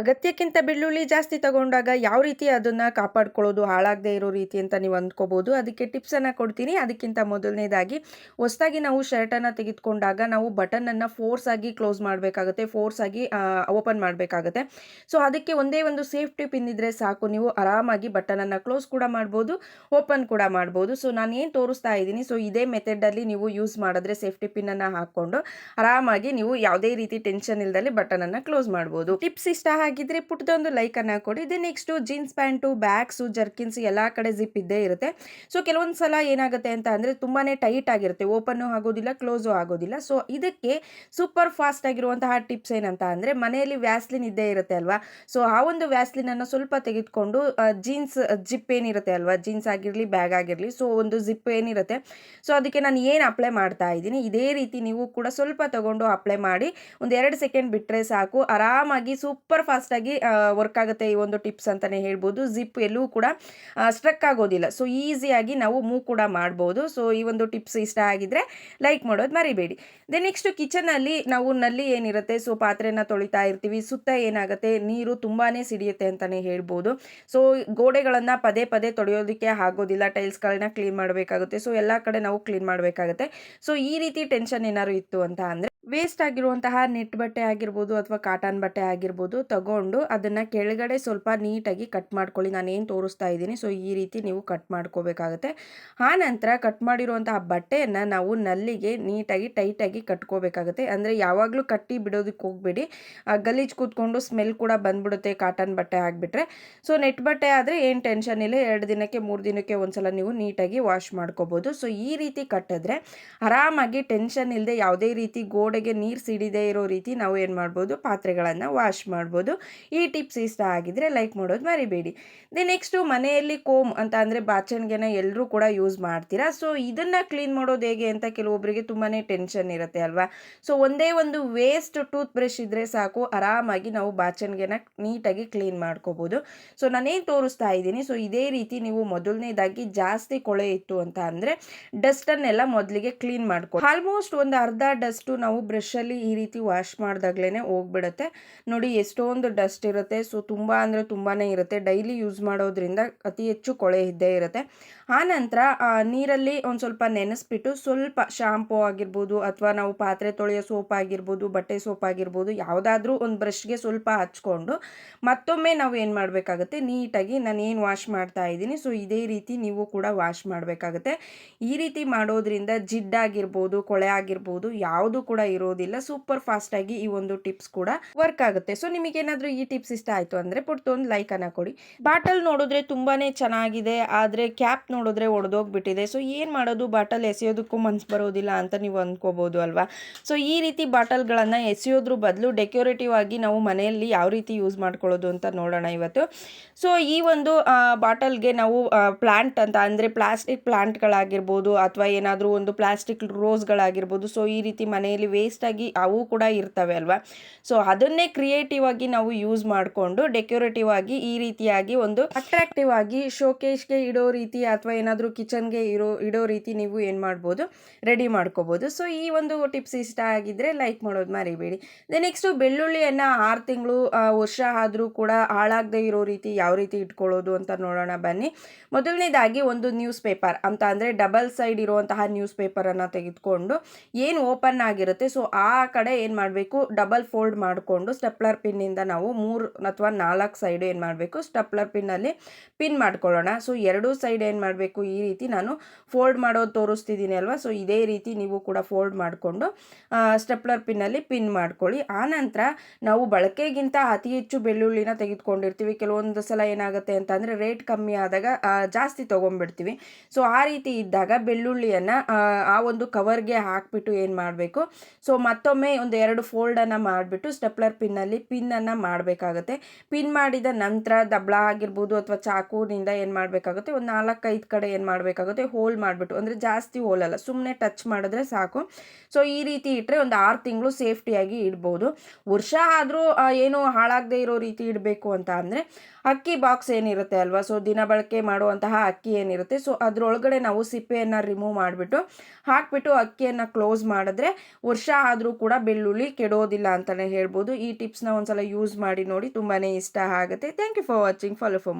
ಅಗತ್ಯಕ್ಕಿಂತ ಬೆಳ್ಳುಳ್ಳಿ ಜಾಸ್ತಿ ತಗೊಂಡಾಗ ಯಾವ ರೀತಿ ಅದನ್ನು ಕಾಪಾಡ್ಕೊಳ್ಳೋದು ಹಾಳಾಗದೇ ಇರೋ ರೀತಿ ಅಂತ ನೀವು ಅಂದ್ಕೋಬೋದು. ಅದಕ್ಕೆ ಟಿಪ್ಸನ್ನು ಕೊಡ್ತೀನಿ. ಅದಕ್ಕಿಂತ ಮೊದಲನೇದಾಗಿ ಹೊಸದಾಗಿ ನಾವು ಶರ್ಟನ್ನು ತೆಗೆದುಕೊಂಡಾಗ ನಾವು ಬಟನನ್ನು ಫೋರ್ಸ್ ಆಗಿ ಕ್ಲೋಸ್ ಮಾಡಬೇಕಾಗುತ್ತೆ ಫೋರ್ಸ್ ಆಗಿ ಓಪನ್ ಮಾಡಬೇಕಾಗುತ್ತೆ. ಸೊ ಅದಕ್ಕೆ ಒಂದೇ ಒಂದು ಸೇಫ್ಟಿ ಪಿನ್ ಇದ್ದರೆ ಸಾಕು. ನೀವು ಆರಾಮಾಗಿ ಬಟನನ್ನು ಕ್ಲೋಸ್ ಕೂಡ ಮಾಡ್ಬೋದು ಓಪನ್ ಕೂಡ ಮಾಡ್ಬೋದು. ಸೊ ನಾನು ಏನು ತೋರಿಸ್ತಾ ಇದ್ದೀನಿ ಸೊ ಇದೇ ಮೆಥಡಲ್ಲಿ ನೀವು ಯೂಸ್ ಮಾಡಿದ್ರೆ ಸೇಫ್ಟಿ ಪಿನ್ನನ್ನು ಹಾಕ್ಕೊಂಡು ಆರಾಮಾಗಿ ನೀವು ಯಾವುದೇ ರೀತಿ ಟೆನ್ಷನ್ ಇಲ್ದಲ್ಲಿ ಬಟನನ್ನು ಕ್ಲೋಸ್ ಮಾಡ್ಬೋದು. ಟಿಪ್ಸ್ ಇಷ್ಟ ಆಗಿದ್ರೆ ಪುಟ್ಟದೊಂದು ಲೈಕನ್ನು ಕೊಡಿ. ಇದು next jeans pant bags jerkins ಎಲ್ಲ ಕಡೆ ಜಿಪ್ ಇದ್ದೇ ಇರುತ್ತೆ. ಸೊ ಕೆಲವೊಂದು ಸಲ ಏನಾಗುತ್ತೆ ಅಂತ ಅಂದರೆ ತುಂಬಾ ಟೈಟ್ ಆಗಿರುತ್ತೆ. ಓಪನ್ನು ಆಗೋದಿಲ್ಲ ಕ್ಲೋಸು ಆಗೋದಿಲ್ಲ. ಸೊ ಇದಕ್ಕೆ ಸೂಪರ್ ಫಾಸ್ಟ್ ಆಗಿರುವಂತಹ ಟಿಪ್ಸ್ ಏನಂತ ಅಂದರೆ ಮನೆಯಲ್ಲಿ ವ್ಯಾಸ್ಲಿನ್ ಇದ್ದೇ ಇರುತ್ತೆ ಅಲ್ವಾ? ಸೊ ಆ ಒಂದು ವ್ಯಾಸ್ಲಿನನ್ನು ಸ್ವಲ್ಪ ತೆಗೆದುಕೊಂಡು ಜೀನ್ಸ್ ಜಿಪ್ ಏನಿರುತ್ತೆ ಅಲ್ವಾ? ಜೀನ್ಸ್ ಆಗಿರಲಿ ಬ್ಯಾಗ್ ಆಗಿರಲಿ ಸೊ ಒಂದು ಜಿಪ್ ಏನಿರುತ್ತೆ. ಸೊ ಅದಕ್ಕೆ ನಾನು ಏನು ಅಪ್ಲೈ ಮಾಡ್ತಾ ಇದ್ದೀನಿ, ಇದೇ ರೀತಿ ನೀವು ಕೂಡ ಸ್ವಲ್ಪ ತಗೊಂಡು ಅಪ್ಲೈ ಮಾಡಿ, ಒಂದು ಎರಡು ಸೆಕೆಂಡ್ ಬಿಟ್ಟರೆ ಸಾಕು. ಆರಾಮಾಗಿ ಸೂಪರ್ ಫಾಸ್ಟಾಗಿ ವರ್ಕ್ ಆಗುತ್ತೆ ಈ ಒಂದು ಟಿಪ್ಸ್ ಅಂತಾನೆ ಹೇಳ್ಬೋದು. ಜಿಪ್ ಎಲ್ಲೂ ಕೂಡ ಸ್ಟ್ರಕ್ ಆಗೋದಿಲ್ಲ. ಸೊ ಈಸಿಯಾಗಿ ನಾವು ಮೂವ್ ಕೂಡ ಮಾಡ್ಬೋದು. ಸೊ ಈ ಒಂದು ಟಿಪ್ಸ್ ಇಷ್ಟ ಆಗಿದ್ರೆ ಲೈಕ್ ಮಾಡೋದು ಮರಿಬೇಡಿ. ದೆನ್ ನೆಕ್ಸ್ಟ್ ಕಿಚನ್ ಅಲ್ಲಿ ನಾವು ನಲ್ಲಿ ಏನಿರುತ್ತೆ? ಸೊ ಪಾತ್ರೆನ ತೊಳಿತಾ ಇರ್ತೀವಿ. ಸುತ್ತ ಏನಾಗುತ್ತೆ? ನೀರು ತುಂಬಾ ಸಿಡಿಯುತ್ತೆ ಅಂತಾನೆ ಹೇಳ್ಬೋದು. ಸೊ ಗೋಡೆಗಳನ್ನ ಪದೇ ಪದೇ ತೊಳೆಯೋದಕ್ಕೆ ಆಗೋದಿಲ್ಲ. ಟೈಲ್ಸ್ಗಳನ್ನ ಕ್ಲೀನ್ ಮಾಡಬೇಕಾಗುತ್ತೆ. ಸೊ ಎಲ್ಲಾ ಕಡೆ ನಾವು ಕ್ಲೀನ್ ಮಾಡಬೇಕಾಗುತ್ತೆ. ಸೊ ಈ ರೀತಿ ಟೆನ್ಷನ್ ಏನಾದ್ರು ಇತ್ತು ಅಂತ ಅಂದ್ರೆ ವೇಸ್ಟ್ ಆಗಿರುವಂತಹ ನೆಟ್ ಬಟ್ಟೆ ಆಗಿರ್ಬೋದು ಅಥವಾ ಕಾಟನ್ ಬಟ್ಟೆ ಆಗಿರ್ಬೋದು ತಗೊಂಡು ಅದನ್ನು ಕೆಳಗಡೆ ಸ್ವಲ್ಪ ನೀಟಾಗಿ ಕಟ್ ಮಾಡ್ಕೊಳ್ಳಿ. ನಾನು ಏನು ತೋರಿಸ್ತಾ ಇದ್ದೀನಿ. ಸೊ, ಈ ರೀತಿ ನೀವು ಕಟ್ ಮಾಡ್ಕೋಬೇಕಾಗುತ್ತೆ. ಆ ನಂತರ ಕಟ್ ಮಾಡಿರುವಂತಹ ಬಟ್ಟೆಯನ್ನು ನಾವು ನಲ್ಲಿಗೆ ನೀಟಾಗಿ, ಟೈಟಾಗಿ ಕಟ್ಕೋಬೇಕಾಗುತ್ತೆ. ಅಂದರೆ ಯಾವಾಗಲೂ ಕಟ್ಟಿ ಬಿಡೋದಕ್ಕೆ ಹೋಗಬೇಡಿ. ಗಲೀಜು ಕೂತ್ಕೊಂಡು ಸ್ಮೆಲ್ ಕೂಡ ಬಂದ್ಬಿಡುತ್ತೆ, ಕಾಟನ್ ಬಟ್ಟೆ ಆಗಿಬಿಟ್ರೆ. ಸೊ, ನೆಟ್ ಬಟ್ಟೆ ಆದರೆ ಏನು ಟೆನ್ಷನ್ ಇಲ್ಲ. ಎರಡು ದಿನಕ್ಕೆ, ಮೂರು ದಿನಕ್ಕೆ ಒಂದ್ಸಲ ನೀವು ನೀಟಾಗಿ ವಾಶ್ ಮಾಡ್ಕೋಬೋದು. ಸೊ, ಈ ರೀತಿ ಕಟ್ಟಿದ್ರೆ ಆರಾಮಾಗಿ ಟೆನ್ಷನ್ ಇಲ್ಲದೆ ಯಾವುದೇ ರೀತಿ ಗೋಡೆಗೆ ನೀರು ಸಿಡಿದೇ ಇರೋ ರೀತಿ ನಾವು ಏನು ಮಾಡ್ಬೋದು? ಪಾತ್ರೆಗಳನ್ನು ವಾಶ್ ಮಾಡ್ಬೋದು. ಈ ಟಿಪ್ಸ್ ಇಷ್ಟ ಆಗಿದ್ರೆ ಲೈಕ್ ಮಾಡೋದು ಮರಿಬೇಡಿ. ದೆ ನೆಕ್ಸ್ಟು ಮನೆಯಲ್ಲಿ ಕೋಮ್ ಅಂತ ಅಂದರೆ ಬಾಚಣಿಗೆನ ಎಲ್ಲರೂ ಕೂಡ ಯೂಸ್ ಮಾಡ್ತೀರಾ? ಸೊ ಇದನ್ನು ಕ್ಲೀನ್ ಮಾಡೋದು ಹೇಗೆ ಅಂತ ಕೆಲವೊಬ್ಬರಿಗೆ ತುಂಬಾ ಟೆನ್ಷನ್ ಇರುತ್ತೆ ಅಲ್ವಾ? ಸೊ ಒಂದೇ ಒಂದು ವೇಸ್ಟ್ ಟೂತ್ ಬ್ರಷ್ ಇದ್ದರೆ ಸಾಕು, ಆರಾಮಾಗಿ ನಾವು ಬಾಚಣಿಗೆನ ನೀಟಾಗಿ ಕ್ಲೀನ್ ಮಾಡ್ಕೋಬೋದು. ಸೊ ನಾನೇನು ತೋರಿಸ್ತಾ ಇದ್ದೀನಿ ಸೊ ಇದೇ ರೀತಿ ನೀವು ಮೊದಲನೇದಾಗಿ ಜಾಸ್ತಿ ಕೊಳೆ ಇತ್ತು ಅಂತ ಅಂದರೆ ಡಸ್ಟನ್ನೆಲ್ಲ ಮೊದಲಿಗೆ ಕ್ಲೀನ್ ಮಾಡ್ಕೊ ಆಲ್ಮೋಸ್ಟ್ ಒಂದು ಅರ್ಧ ಡಸ್ಟು ನಾವು ಬ್ರಷಲ್ಲಿ ಈ ರೀತಿ ವಾಶ್ ಮಾಡಿದಾಗ್ಲೇ ಹೋಗ್ಬಿಡುತ್ತೆ. ನೋಡಿ ಎಷ್ಟೊಂದು ಡಸ್ಟ್ ಇರುತ್ತೆ. ಸೊ, ತುಂಬ ಅಂದರೆ ತುಂಬಾ ಇರುತ್ತೆ. ಡೈಲಿ ಯೂಸ್ ಮಾಡೋದ್ರಿಂದ ಅತಿ ಹೆಚ್ಚು ಕೊಳೆ ಇದ್ದೇ ಇರುತ್ತೆ. ಆನಂತರ ನೀರಲ್ಲಿ ಒಂದು ಸ್ವಲ್ಪ ನೆನೆಸ್ಬಿಟ್ಟು ಸ್ವಲ್ಪ ಶಾಂಪೂ ಆಗಿರ್ಬೋದು ಅಥವಾ ನಾವು ಪಾತ್ರೆ ತೊಳೆಯೋ ಸೋಪ್ ಆಗಿರ್ಬೋದು, ಬಟ್ಟೆ ಸೋಪ್ ಆಗಿರ್ಬೋದು, ಯಾವುದಾದ್ರೂ ಒಂದು ಬ್ರಷ್ಗೆ ಸ್ವಲ್ಪ ಹಚ್ಕೊಂಡು ಮತ್ತೊಮ್ಮೆ ನಾವು ಏನು ಮಾಡಬೇಕಾಗುತ್ತೆ? ನೀಟಾಗಿ ನಾನು ಏನು ವಾಶ್ ಮಾಡ್ತಾ ಇದ್ದೀನಿ. ಸೊ, ಇದೇ ರೀತಿ ನೀವು ಕೂಡ ವಾಶ್ ಮಾಡಬೇಕಾಗುತ್ತೆ. ಈ ರೀತಿ ಮಾಡೋದ್ರಿಂದ ಜಿಡ್ಡಾಗಿರ್ಬೋದು ಕೊಳೆ ಆಗಿರ್ಬೋದು, ಯಾವುದು ಕೂಡ ಇರೋದಿಲ್ಲ. ಸೂಪರ್ ಫಾಸ್ಟಾಗಿ ಈ ಒಂದು ಟಿಪ್ಸ್ ಕೂಡ ವರ್ಕ್ ಆಗುತ್ತೆ. ಸೊ ನಿಮಗೇನಾದರೂ ಈ ಟಿಪ್ಸ್ ಇಷ್ಟ ಆಯಿತು ಅಂದರೆ ಪುಟ್ಟೊಂದು ಲೈಕನ್ನು ಕೊಡಿ. ಬಾಟಲ್ ನೋಡಿದ್ರೆ ತುಂಬಾ ಚೆನ್ನಾಗಿದೆ, ಆದರೆ ಕ್ಯಾಪ್ ನೋಡಿದ್ರೆ ಒಡೆದೋಗ್ಬಿಟ್ಟಿದೆ. ಸೊ ಏನು ಮಾಡೋದು? ಬಾಟಲ್ ಎಸೆಯೋದಕ್ಕೂ ಮನ್ಸು ಬರೋದಿಲ್ಲ ಅಂತ ನೀವು ಅಂದ್ಕೋಬೋದು ಅಲ್ವಾ? ಸೊ ಈ ರೀತಿ ಬಾಟಲ್ಗಳನ್ನು ಎಸೆಯೋದ್ರ ಬದಲು ಡೆಕೋರೇಟಿವ್ ಆಗಿ ನಾವು ಮನೆಯಲ್ಲಿ ಯಾವ ರೀತಿ ಯೂಸ್ ಮಾಡ್ಕೊಳ್ಳೋದು ಅಂತ ನೋಡೋಣ ಇವತ್ತು. ಸೊ ಈ ಒಂದು ಬಾಟಲ್ಗೆ ನಾವು ಪ್ಲ್ಯಾಂಟ್ ಅಂತ ಅಂದರೆ ಪ್ಲಾಸ್ಟಿಕ್ ಪ್ಲ್ಯಾಂಟ್ಗಳಾಗಿರ್ಬೋದು ಅಥವಾ ಏನಾದರೂ ಒಂದು ಪ್ಲಾಸ್ಟಿಕ್ ರೋಸ್ಗಳಾಗಿರ್ಬೋದು ಸೊ ಈ ರೀತಿ ಮನೆಯಲ್ಲಿ ವೇಸ್ಟಾಗಿ ಅವು ಕೂಡ ಇರ್ತವೆ ಅಲ್ವಾ? ಸೊ ಅದನ್ನೇ ಕ್ರಿಯೇಟಿವ್ ಆಗಿ ನಾವು ಯೂಸ್ ಮಾಡಿಕೊಂಡು ಡೆಕೋರೇಟಿವ್ ಆಗಿ ಈ ರೀತಿಯಾಗಿ ಒಂದು ಅಟ್ರಾಕ್ಟಿವ್ ಆಗಿ ಶೋಕೇಶ್ಗೆ ಇಡೋ ರೀತಿ ಅಥವಾ ಏನಾದರೂ ಕಿಚನ್ಗೆ ಇರೋ, ಇಡೋ ರೀತಿ ನೀವು ಏನು ಮಾಡ್ಬೋದು ರೆಡಿ ಮಾಡ್ಕೋಬೋದು. ಸೊ ಈ ಒಂದು ಟಿಪ್ಸ್ ಇಷ್ಟ ಆಗಿದ್ದರೆ ಲೈಕ್ ಮಾಡೋದು ಮರಿಬೇಡಿ. ದೆ ನೆಕ್ಸ್ಟು ಬೆಳ್ಳುಳ್ಳಿಯನ್ನು ಆರು ತಿಂಗಳು ವರ್ಷ ಆದರೂ ಕೂಡ ಹಾಳಾಗದೆ ಇರೋ ರೀತಿ ಯಾವ ರೀತಿ ಇಟ್ಕೊಳ್ಳೋದು ಅಂತ ನೋಡೋಣ ಬನ್ನಿ. ಮೊದಲನೇದಾಗಿ ಒಂದು ನ್ಯೂಸ್ ಪೇಪರ್ ಅಂತ ಅಂದರೆ ಡಬಲ್ ಸೈಡ್ ಇರುವಂತಹ ನ್ಯೂಸ್ ಪೇಪರನ್ನು ತೆಗೆದುಕೊಂಡು ಏನು ಓಪನ್ ಆಗಿರುತ್ತೆ. ಸೊ ಆ ಕಡೆ ಏನು ಮಾಡಬೇಕು ಡಬಲ್ ಫೋಲ್ಡ್ ಮಾಡಿಕೊಂಡು ಸ್ಟೆಪ್ಲರ್ ಪಿನ್ನಿಂದ ನಾವು ಮೂರು ಅಥವಾ ನಾಲ್ಕು ಸೈಡ್ ಏನು ಮಾಡಬೇಕು? ಸ್ಟೆಪ್ಲರ್ ಪಿನ್ನಲ್ಲಿ ಪಿನ್ ಮಾಡ್ಕೊಳ್ಳೋಣ. ಸೊ ಎರಡೂ ಸೈಡ್ ಏನು ಮಾಡಬೇಕು? ಈ ರೀತಿ ನಾನು ಫೋಲ್ಡ್ ಮಾಡೋದು ತೋರಿಸ್ತಿದ್ದೀನಿ ಅಲ್ವಾ? ಸೊ ಇದೇ ರೀತಿ ನೀವು ಕೂಡ ಫೋಲ್ಡ್ ಮಾಡಿಕೊಂಡು ಸ್ಟೆಪ್ಲರ್ ಪಿನ್ನಲ್ಲಿ ಪಿನ್ ಮಾಡ್ಕೊಳ್ಳಿ. ಆನಂತರ ನಾವು ಬಳಕೆಗಿಂತ ಅತಿ ಹೆಚ್ಚು ಬೆಳ್ಳುಳ್ಳಿನ ತೆಗೆದುಕೊಂಡಿರ್ತೀವಿ. ಕೆಲವೊಂದು ಸಲ ಏನಾಗುತ್ತೆ ಅಂತ ಅಂದರೆ ರೇಟ್ ಕಮ್ಮಿ ಆದಾಗ ಜಾಸ್ತಿ ತೊಗೊಂಡ್ಬಿಡ್ತೀವಿ ಸೊ ಆ ರೀತಿ ಇದ್ದಾಗ ಬೆಳ್ಳುಳ್ಳಿಯನ್ನು, ಆ ಒಂದು ಕವರ್ಗೆ ಹಾಕಿಬಿಟ್ಟು ಏನು ಮಾಡಬೇಕು? ಸೊ ಮತ್ತೊಮ್ಮೆ ಒಂದು ಎರಡು ಫೋಲ್ಡನ್ನು ಮಾಡಿಬಿಟ್ಟು ಸ್ಟೆಪ್ಲರ್ ಪಿನ್ನಲ್ಲಿ ಪಿನ್ನನ್ನು ಮಾಡಬೇಕಾಗುತ್ತೆ. ಪಿನ್ ಮಾಡಿದ ನಂತರ ದಬ್ಳ ಆಗಿರ್ಬೋದು ಅಥವಾ ಚಾಕುನಿಂದ ಏನು ಮಾಡಬೇಕಾಗುತ್ತೆ, ಒಂದು ನಾಲ್ಕೈದು ಕಡೆ ಏನು ಮಾಡಬೇಕಾಗುತ್ತೆ, ಹೋಲ್ ಮಾಡಿಬಿಟ್ಟು, ಅಂದರೆ ಜಾಸ್ತಿ ಹೋಲಲ್ಲ ಸುಮ್ಮನೆ ಟಚ್ ಮಾಡಿದ್ರೆ ಸಾಕು. ಸೊ, ಈ ರೀತಿ ಇಟ್ಟರೆ ಒಂದು ಆರು ತಿಂಗಳು ಸೇಫ್ಟಿಯಾಗಿ ಇಡ್ಬೋದು. ವರ್ಷ ಆದರೂ ಏನು ಹಾಳಾಗದೇ ಇರೋ ರೀತಿ ಇಡಬೇಕು ಅಂತ ಅಂದರೆ, ಅಕ್ಕಿ ಬಾಕ್ಸ್ ಏನಿರುತ್ತೆ ಅಲ್ವಾ, ಸೊ, ದಿನ ಬಳಕೆ ಮಾಡುವಂತಹ ಅಕ್ಕಿ ಏನಿರುತ್ತೆ, ಸೊ, ಅದರೊಳಗಡೆ ನಾವು ಸಿಪ್ಪೆಯನ್ನು ರಿಮೂವ್ ಮಾಡಿಬಿಟ್ಟು, ಹಾಕಿಬಿಟ್ಟು ಅಕ್ಕಿಯನ್ನು ಕ್ಲೋಸ್ ಮಾಡಿದ್ರೆ, ವರ್ಷ ಆದರೂ ಕೂಡ ಬೆಳ್ಳುಳ್ಳಿ ಕೆಡೋದಿಲ್ಲ ಅಂತಲೇ ಹೇಳ್ಬೋದು. ಈ ಟಿಪ್ಸ್ನ ಒಂದ್ಸಲ ಯೂಸ್ ಯೂಸ್ ಮಾಡಿ ನೋಡಿ ತುಂಬಾ ಇಷ್ಟ ಆಗುತ್ತೆ. Thank you for watching follow for